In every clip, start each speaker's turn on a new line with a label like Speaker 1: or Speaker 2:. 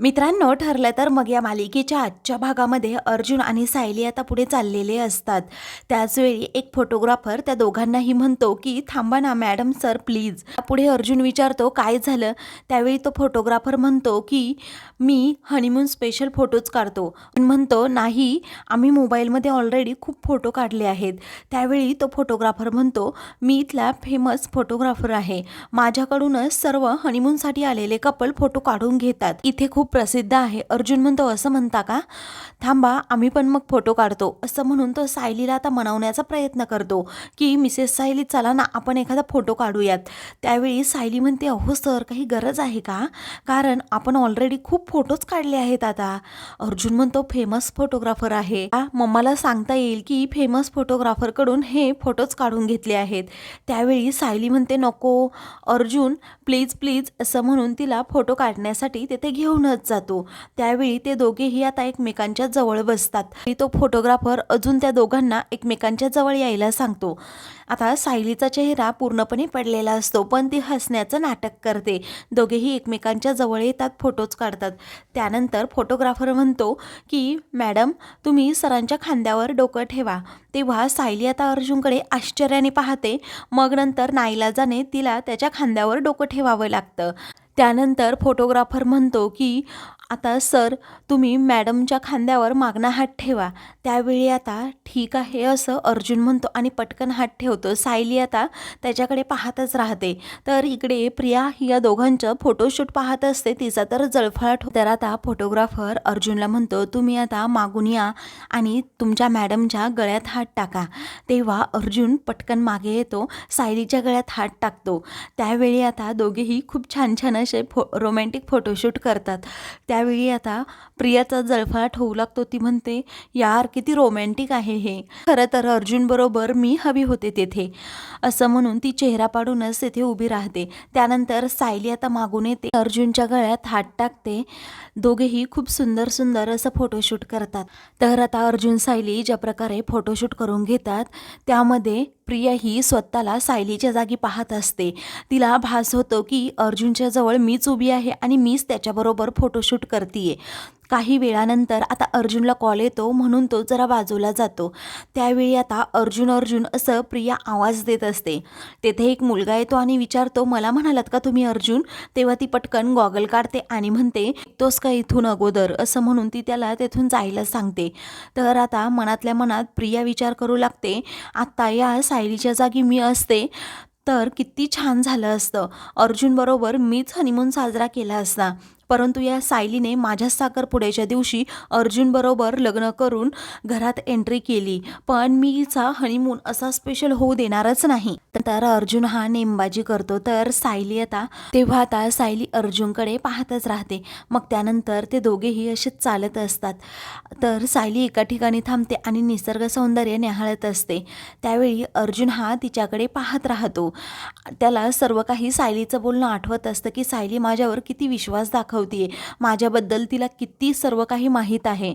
Speaker 1: मित्रांनो ठरलं तर मग या मालिकेच्या आजच्या भागामध्ये अर्जुन आणि सायली आता पुढे चाललेले असतात. त्याचवेळी एक फोटोग्राफर त्या दोघांनाही म्हणतो की थांबा ना मॅडम सर प्लीज पुढे अर्जुन विचारतो काय झालं? त्यावेळी तो फोटोग्राफर म्हणतो की मी हनीमून स्पेशल फोटोज काढतो. पण म्हणतो नाही आम्ही मोबाईलमध्ये ऑलरेडी खूप फोटो काढले आहेत. त्यावेळी तो फोटोग्राफर म्हणतो मी इथला फेमस फोटोग्राफर आहे. माझ्याकडूनच सर्व हनीमूनसाठी आलेले कपल फोटो काढून घेतात. इथे खूप प्रसिद्ध आहे. अर्जुन म्हणतो असं म्हणता का? थांबा आम्ही पण मग फोटो काढतो. असं म्हणून तो सायलीला आता मनवण्याचा प्रयत्न करतो की मिसेस सायली चला ना आपण एखादा फोटो काढूयात. त्यावेळी सायली म्हणते अहो सर काही गरज आहे का? कारण आपण ऑलरेडी खूप फोटोज काढले आहेत आता. अर्जुन म्हणतो फेमस फोटोग्राफर आहे. मम्माला सांगता येईल की फेमस फोटोग्राफरकडून हे फोटोज काढून घेतले आहेत. त्यावेळी सायली म्हणते नको अर्जुन प्लीज प्लीज असं म्हणून तिला फोटो काढण्यासाठी तिथे घेऊनच जातो. त्यावेळी ते दोघेही आता एकमेकांच्या जवळ बसतात. तो फोटोग्राफर अजून त्या दोघांना एकमेकांच्या जवळ यायला सांगतो. आता सायलीचा चेहरा पूर्णपणे पडलेला असतो पण ती हसण्याचं नाटक करते. दोघेही एकमेकांच्या जवळ येतात फोटोज काढतात. त्यानंतर फोटोग्राफर म्हणतो की मॅडम तुम्ही सरांच्या खांद्यावर डोकं ठेवा. तेव्हा सायली आता अर्जुनकडे आश्चर्याने पाहते. मग नंतर नाईलाजाने तिला त्याच्या खांद्यावर डोकं ठेवावं लागतं. त्यानंतर फोटोग्राफर म्हणतो की आता सर तुम्ही मॅडमच्या खांद्यावर मागणा हात ठेवा. त्यावेळी आता ठीक आहे असं अर्जुन म्हणतो आणि पटकन हात ठेवतो. सायली आता त्याच्याकडे पाहतच राहते. तर इकडे प्रिया या दोघांचं फोटोशूट पाहत असते. तिचा तर जळफळाट तर आता फोटोग्राफर अर्जुनला म्हणतो तुम्ही आता मागून या आणि तुमच्या मॅडमच्या गळ्यात हात टाका. तेव्हा अर्जुन पटकन मागे येतो. सायलीच्या गळ्यात हात टाकतो. त्यावेळी आता दोघेही खूप छान छान असे फो रोमॅन्टिक फोटोशूट करतात. त्या त्यावेळी आता प्रियाचा जळफळाट होऊ लागतो ती म्हणते यार किती रोमॅन्टिक आहे हे. खरं तर अर्जुन बरोबर मी हवी होते तेथे. असं म्हणून ती चेहरा पाडूनच तेथे उभी राहते. त्यानंतर सायली आता मागून येते. अर्जुनच्या गळ्यात हात टाकते. दोघेही खूप सुंदर सुंदर असं फोटोशूट करतात. तर आता अर्जुन सायली ज्या प्रकारे फोटोशूट करून घेतात त्यामध्ये प्रिया ही स्वतःला सायलीच्या जागी पाहत असते. तिला भास होतो की अर्जुनच्या जवळ मीच उभी आहे आणि मीच त्याच्याबरोबर फोटोशूट करतीये. काही वेळानंतर आता अर्जुनला कॉल येतो म्हणून तो जरा बाजूला जातो. त्यावेळी आता अर्जुन अर्जुन असं प्रिया आवाज देत असते. तेथे एक मुलगा येतो आणि विचारतो मला म्हणालात का तुम्ही अर्जुन? तेव्हा ती पटकन गॉगल काढते आणि म्हणते तोच का इथून अगोदर? असं म्हणून ती त्याला तेथून जायला सांगते. तर आता मनातल्या मनात प्रिया विचार करू लागते आत्ता या सायलीच्या जागी मी असते. तर किती छान झालं असतं. अर्जुनबरोबर मीच हनीमून साजरा केला असता. परंतु या सायलीने माझ्या साखरपुड्याच्या दिवशी अर्जुनबरोबर लग्न करून घरात एंट्री केली. पण मीचा हनीमून असा स्पेशल होऊ देणारच नाही. तर अर्जुन हा नेमबाजी करतो. तर सायली आता तेव्हा आता सायली अर्जुनकडे पाहतच राहते. मग त्यानंतर ते दोघेही असेच चालत असतात. तर सायली एका ठिकाणी थांबते आणि निसर्ग सौंदर्य न्याहाळत असते. त्यावेळी अर्जुन हा तिच्याकडे पाहत राहतो. त्याला सर्व काही सायलीचं बोलणं आठवत असतं की सायली माझ्यावर किती विश्वास दाखव दाखवतीये माझ्याबद्दल तिला किती सर्व काही माहीत आहे.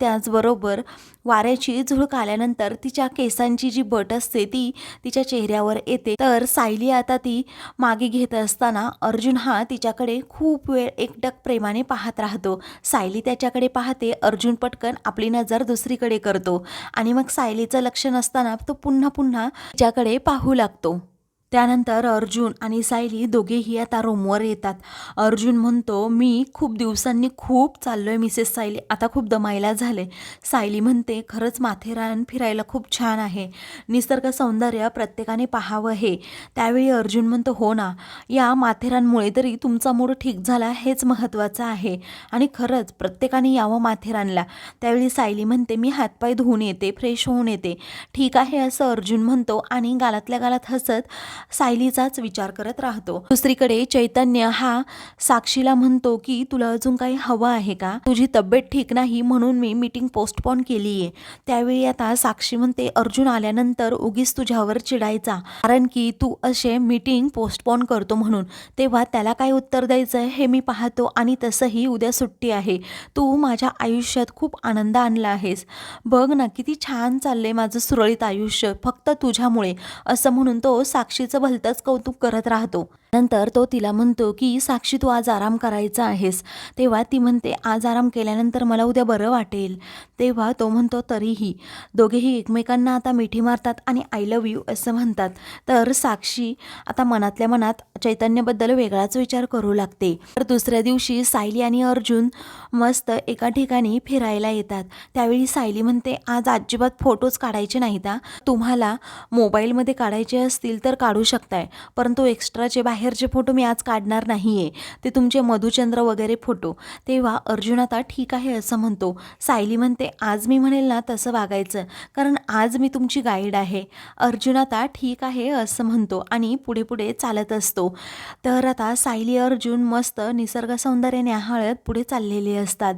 Speaker 1: त्याचबरोबर वाऱ्याची झुळूक आल्यानंतर तिच्या केसांची जी बट असते ती तिच्या चेहऱ्यावर येते. तर सायली आता ती मागे घेत असताना अर्जुन हा तिच्याकडे खूप वेळ एकटक प्रेमाने पाहत राहतो. सायली त्याच्याकडे पाहते अर्जुन पटकन आपली नजर दुसरीकडे करतो आणि मग सायलीचं लक्ष नसताना तो पुन्हा पुन्हा तिच्याकडे पाहू लागतो. त्यानंतर अर्जुन आणि सायली दोघेही आता रूमवर येतात. अर्जुन म्हणतो मी खूप दिवसांनी खूप चाललो आहे मिसेस सायली. आता खूप दमायला झाले सायली म्हणते खरंच माथेरान फिरायला खूप छान आहे. निसर्ग सौंदर्य प्रत्येकाने पाहावं हे. त्यावेळी अर्जुन म्हणतो हो ना. या माथेरानमुळे तरी तुमचा मूड ठीक झाला हेच महत्त्वाचं आहे. आणि खरंच प्रत्येकाने यावं माथेरानला. त्यावेळी सायली म्हणते मी हातपाय धुवून येते फ्रेश होऊन येते. ठीक आहे असं अर्जुन म्हणतो आणि गालातल्या गालात हसत सायलीचाच विचार करत राहतो. दुसरीकडे चैतन्य हा साक्षीला म्हणतो की तुला अजून काही हवं आहे का? तुझी तब्येत ठीक नाही म्हणून मी मीटिंग पोस्टपोन केली आहे त्यावेळी आता साक्षी म्हणते अर्जुन आल्यानंतर उगीच तुझ्यावर चिडायचा. कारण की तू असे मीटिंग पोस्टपोन करतो म्हणून. तेव्हा त्याला काय उत्तर द्यायचं हे मी पाहतो आणि तसंही उद्या सुट्टी आहे. तू माझ्या आयुष्यात खूप आनंद आणला आहेस. बघ ना किती छान चाललंय माझं सुरळीत आयुष्य. फक्त तुझ्यामुळे. असं म्हणून तो साक्षीचं भलतंच कौतुक करत राहतो. नंतर तो तिला म्हणतो की साक्षी तू आज आराम करायचा आहेस. तेव्हा ती म्हणते आज आराम केल्यानंतर मला उद्या बरं वाटेल. तेव्हा तो म्हणतो तरीही दोघेही एकमेकांना आता मिठी मारतात आणि आय लव्ह यू असं म्हणतात. तर साक्षी आता मनातल्या मनात चैतन्यबद्दल वेगळाच विचार करू लागते. तर दुसऱ्या दिवशी सायली आणि अर्जुन मस्त एका ठिकाणी फिरायला येतात. त्यावेळी सायली म्हणते आज अजिबात फोटोज काढायचे नाहीत तुम्हाला मोबाईलमध्ये काढायचे असतील तर काढू शकताय परंतु एक्स्ट्राचे बाहेर बाहेरचे फोटो मी आज काढणार नाही आहे ते तुमचे मधुचंद्र वगैरे फोटो. तेव्हा अर्जुन आता ठीक आहे असं म्हणतो. सायली म्हणते आज मी म्हणेल ना तसं वागायचं. कारण आज मी तुमची गाईड आहे. अर्जुन आता ठीक आहे असं म्हणतो आणि पुढे पुढे चालत असतो. तर आता सायली अर्जुन मस्त निसर्ग सौंदर्याने न्याहाळत पुढे चाललेले असतात.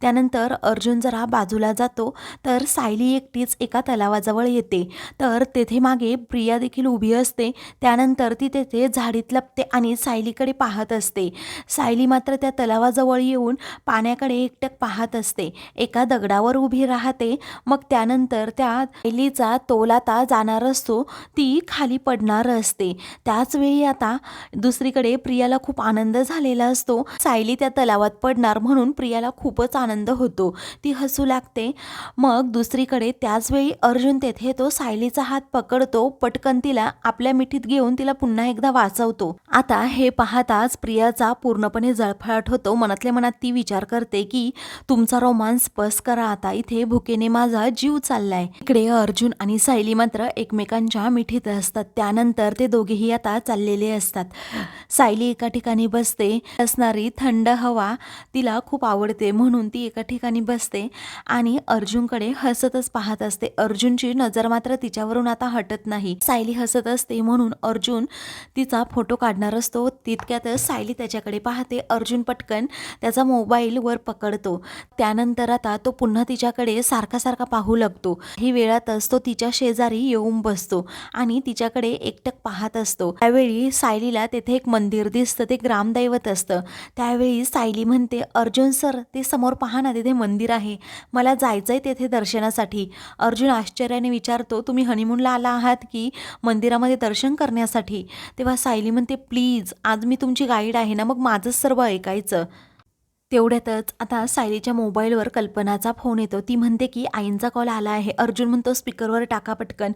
Speaker 1: त्यानंतर अर्जुन जरा बाजूला जातो. तर सायली एकटीच एका तलावाजवळ येते. तर तेथे मागे प्रिया देखील उभी असते. त्यानंतर ती तेथे झाडीतला लपते आणि सायलीकडे पाहत असते. सायली मात्र त्या तलावाजवळ येऊन पाण्याकडे एकटक पाहत असते. एका दगडावर उभी राहते. मग त्यानंतर त्या सायलीचा तोल आता जाणार असतो. ती खाली पडणार असते. त्याच वेळी आता दुसरीकडे प्रियाला खूप आनंद झालेला असतो. सायली त्या तलावात पडणार म्हणून प्रियाला खूपच आनंद होतो. ती हसू लागते. मग दुसरीकडे त्याचवेळी अर्जुन तेथे तो सायलीचा हात पकडतो. पटकन तिला आपल्या मिठीत घेऊन तिला पुन्हा एकदा वाचवतो. आता हे पाहताच प्रियाचा पूर्णपणे जळफळाट होतो. मनातल्या मनात ती विचार करते की तुमचा रोमांस बस करा आता. इथे भुकेने माझा जीव चाललाय. इकडे अर्जुन आणि सायली मात्र एकमेकांच्या मिठीत असतात. त्यानंतर ते दोघेही आता चाललेले असतात. सायली एका ठिकाणी बसते. असणारी थंड हवा तिला खूप आवडते. म्हणून ती एका ठिकाणी बसते आणि अर्जुनकडे हसतच पाहत असते. अर्जुनची नजर मात्र तिच्यावरून आता हटत नाही. सायली हसत असते म्हणून अर्जुन तिचा फोटो काढणार असतो तितक्यातच सायली त्याच्याकडे पाहते. अर्जुन पटकन त्याचा मोबाईल वर पकडतो. त्यानंतर आता तो पुन्हा तिच्याकडे सारखा सारखा पाहू लागतो. ही वेळातच तो तिच्या शेजारी येऊन बसतो आणि तिच्याकडे एकटक पाहत असतो. त्यावेळी सायलीला तेथे एक मंदिर दिसतं. ते ग्रामदैवत असतं. त्यावेळी सायली म्हणते अर्जुन सर ते समोर पहा ना तिथे मंदिर आहे. मला जायचंय तेथे दर्शनासाठी. अर्जुन आश्चर्याने विचारतो तुम्ही हनीमूनला आला आहात की मंदिरामध्ये दर्शन करण्यासाठी? तेव्हा सायली म्हणते प्लीज आज मी तुमची गाईड आहे ना मग माझंच सर्व ऐकायचं. तेवढ्यातच आता सायलीच्या मोबाईलवर कल्पनाचा फोन येतो. ती म्हणते की आईंचा कॉल आला आहे. अर्जुन म्हणतो स्पीकरवर टाका पटकन.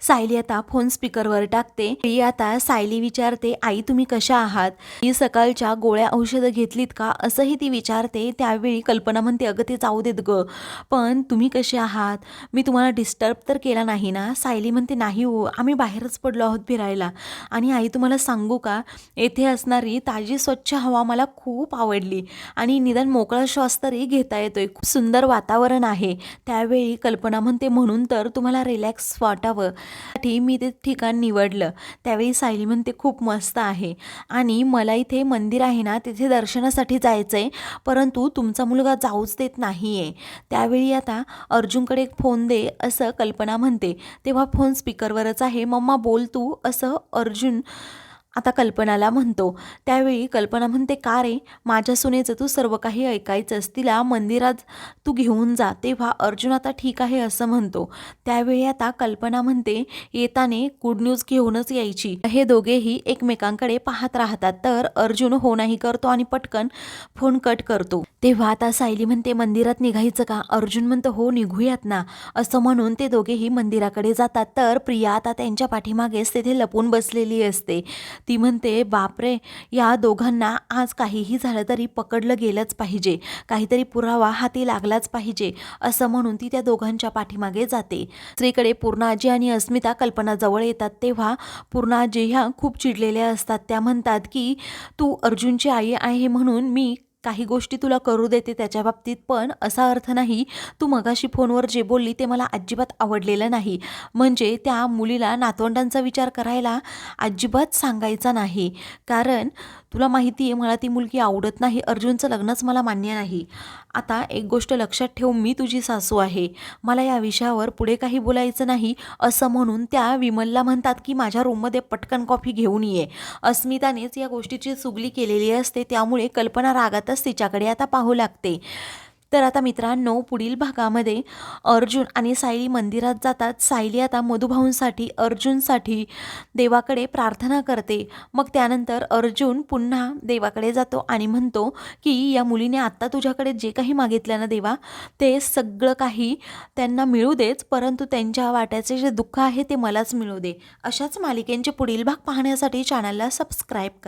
Speaker 1: सायली आता फोन स्पीकरवर टाकते. ती आता सायली विचारते आई तुम्ही कशा आहात? मी सकाळच्या गोळ्या औषधं घेतलीत का? असंही ती विचारते. त्यावेळी कल्पना म्हणते अगं ते जाऊ देत ग. पण तुम्ही कसे आहात? मी तुम्हाला डिस्टर्ब तर केला नाही ना? सायली म्हणते नाही हो. आम्ही बाहेरच पडलो आहोत फिरायला. आणि आई तुम्हाला सांगू का? येथे असणारी ताजी स्वच्छ हवा मला खूप आवडली. आणि निदान मोकळा श्वास तरी घेता येतोय. खूप सुंदर वातावरण आहे. त्यावेळी कल्पना म्हणते म्हणून तर तुम्हाला रिलॅक्स वाटावं. साठी मी ते ठिकाण निवडलं. त्यावेळी सायली म्हणते खूप मस्त आहे. आणि मला इथे मंदिर आहे ना तिथे दर्शनासाठी जायचं आहे परंतु तुमचा मुलगा जाऊच देत नाही आहे त्यावेळी आता अर्जुनकडे एक फोन दे असं कल्पना म्हणते. तेव्हा फोन स्पीकरवरच आहे. मम्मा बोल तू. असं अर्जुन आता कल्पनाला म्हणतो. त्यावेळी कल्पना म्हणते का रे? माझ्या सुनेचं तू सर्व काही ऐकायचंस तिला मंदिरात तू घेऊन जा. तेव्हा अर्जुन आता ठीक आहे असं म्हणतो. त्यावेळी आता कल्पना म्हणते येताने गुड न्यूज घेऊनच यायची. हे दोघेही एकमेकांकडे पाहत राहतात. तर अर्जुन हो नाही करतो आणि पटकन फोन कट करतो. तेव्हा आता सायली म्हणते मंदिरात निघायचं का? अर्जुन म्हणतो हो निघूयात ना. असं म्हणून ते दोघेही मंदिराकडे जातात. तर प्रिया आता त्यांच्या पाठीमागेच तेथे लपून बसलेली असते. ती म्हणते बापरे या दोघांना आज काहीही झालं तरी पकडलं गेलंच पाहिजे. काहीतरी पुरावा हाती लागलाच पाहिजे असं म्हणून ती त्या दोघांच्या पाठीमागे जाते. स्त्रीकडे पूर्णाजी आणि अस्मिता कल्पनाजवळ येतात तेव्हा पूर्णाजी ह्या खूप चिडलेल्या असतात. त्या म्हणतात की तू अर्जुनची आई आहे म्हणून मी काही गोष्टी तुला करू देते त्याच्या बाबतीत पण असा अर्थ नाही तू मगाशी फोनवर जे बोलली ते मला अजिबात आवडलेलं नाही. म्हणजे त्या मुलीला नातवंडांचा विचार करायला अजिबात सांगायचा नाही. कारण तुला माहिती आहे मला ती मुलगी आवडत नाही. अर्जुनचं लग्नच मला मान्य नाही. आता एक गोष्ट लक्षात ठेव मी तुझी सासू आहे. मला या विषयावर पुढे काही बोलायचं नाही असं म्हणून त्या विमलला म्हणतात की माझ्या रूममध्ये पटकन कॉफी घेऊन ये. अस्मितानेच या गोष्टीची चुगली केलेली असते त्यामुळे कल्पना रागातच तिच्याकडे आता पाहू लागते. तर आता मित्रांनो पुढील भागामध्ये अर्जुन आणि सायली मंदिरात जातात. सायली आता मधुभाऊंसाठी अर्जुनसाठी देवाकडे प्रार्थना करते. मग त्यानंतर अर्जुन पुन्हा देवाकडे जातो आणि म्हणतो की या मुलीने आत्ता तुझ्याकडे जे काही मागितलं ना देवा ते सगळं काही त्यांना मिळू देच परंतु त्यांच्या वाट्याचे जे दुःख आहे ते मलाच मिळू दे. अशाच मालिकेंचे पुढील भाग पाहण्यासाठी चॅनलला सबस्क्राईब करा.